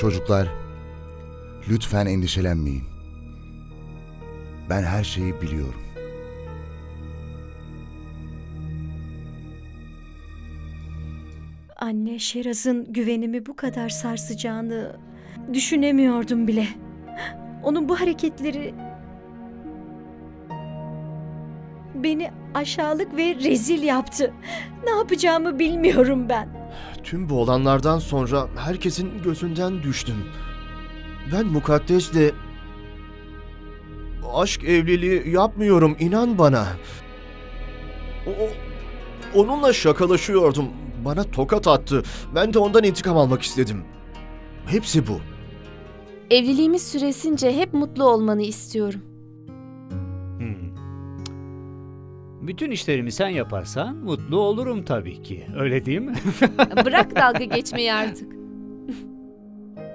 Çocuklar, lütfen endişelenmeyin. Ben her şeyi biliyorum. Anne Şeraz'ın güvenimi bu kadar sarsacağını düşünemiyordum bile. Onun bu hareketleri beni aşağılık ve rezil yaptı. Ne yapacağımı bilmiyorum ben. Tüm bu olanlardan sonra herkesin gözünden düştüm. Ben mukaddesle aşk evliliği yapmıyorum inan bana. O, onunla şakalaşıyordum. Bana tokat attı. Ben de ondan intikam almak istedim. Hepsi bu. Evliliğimiz süresince hep mutlu olmanı istiyorum. Bütün işlerimi sen yaparsan mutlu olurum tabii ki. Öyle değil mi? Bırak dalga geçmeyi artık.